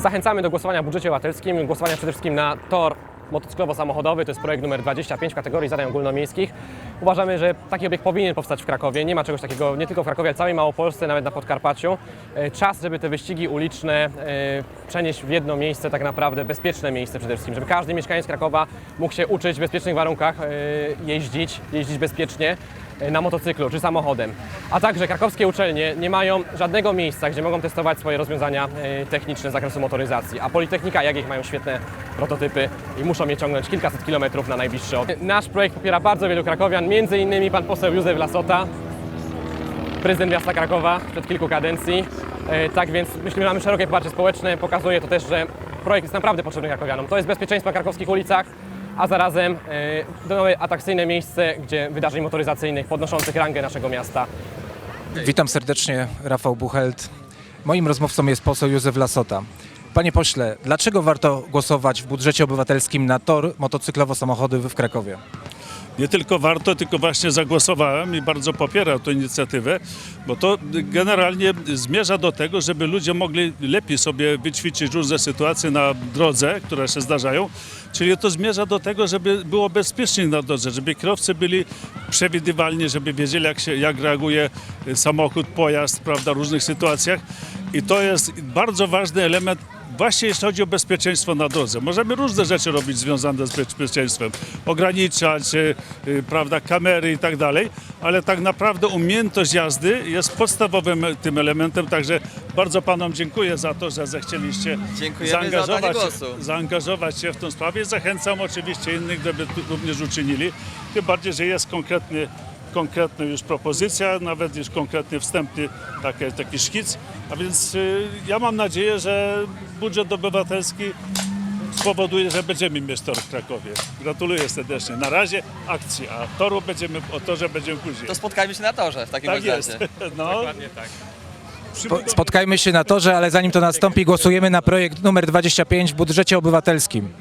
Zachęcamy do głosowania w budżecie obywatelskim, głosowania przede wszystkim na tor motocyklowo-samochodowy, to jest projekt numer 25 w kategorii zadań ogólnomiejskich. Uważamy, że taki obiekt powinien powstać w Krakowie. Nie ma czegoś takiego nie tylko w Krakowie, ale w całej Małopolsce, nawet na Podkarpaciu. E, Czas, żeby te wyścigi uliczne e, przenieść w jedno miejsce, tak naprawdę bezpieczne miejsce przede wszystkim, żeby każdy mieszkaniec Krakowa mógł się uczyć w bezpiecznych warunkach e, jeździć, jeździć bezpiecznie na motocyklu czy samochodem. A także krakowskie uczelnie nie mają żadnego miejsca, gdzie mogą testować swoje rozwiązania e, techniczne z zakresu motoryzacji. A Politechnika, jak ich mają świetne prototypy i muszą je ciągnąć kilkaset kilometrów na najbliższy od. Nasz projekt popiera bardzo wielu krakowian, między innymi pan poseł Józef Lasota, prezydent miasta Krakowa przed kilku kadencji. E, Tak więc myślimy, że mamy szerokie poparcie społeczne. Pokazuje to też, że projekt jest naprawdę potrzebny krakowianom. To jest bezpieczeństwo na krakowskich ulicach, a zarazem e, nowe atrakcyjne miejsce, gdzie wydarzeń motoryzacyjnych podnoszących rangę naszego miasta. Witam serdecznie, Rafał Buchelt. Moim rozmówcą jest poseł Józef Lasota. Panie pośle, dlaczego warto głosować w budżecie obywatelskim na tor motocyklowo-samochodowy w Krakowie? Nie tylko warto, tylko właśnie zagłosowałem i bardzo popieram tę inicjatywę, bo to generalnie zmierza do tego, żeby ludzie mogli lepiej sobie wyćwiczyć różne sytuacje na drodze, które się zdarzają. Czyli to zmierza do tego, żeby było bezpieczniej na drodze, żeby kierowcy byli przewidywalni, żeby wiedzieli, jak, się, jak reaguje samochód, pojazd, prawda, w różnych sytuacjach. I to jest bardzo ważny element Właśnie jeśli chodzi o bezpieczeństwo na drodze. Możemy różne rzeczy robić związane z bezpieczeństwem. Ograniczać, y, prawda, kamery i tak dalej, ale tak naprawdę umiejętność jazdy jest podstawowym tym elementem, także bardzo panom dziękuję za to, że zechcieliście Dziękujemy za zaangażować, zaangażować się w tę sprawę. Zachęcam oczywiście innych, żeby również uczynili. Tym bardziej, że jest konkretny konkretna już propozycja, nawet już konkretny wstępny taki, taki szkic. A więc y, ja mam nadzieję, że budżet obywatelski spowoduje, że będziemy mieć tor w Krakowie. Gratuluję serdecznie. Na razie akcji, a toru będziemy, o torze będziemy później. To spotkajmy się na torze w takim tak razie. jest. No, Po- Spotkajmy się na torze, ale zanim to nastąpi, głosujemy na projekt numer 25 w budżecie obywatelskim.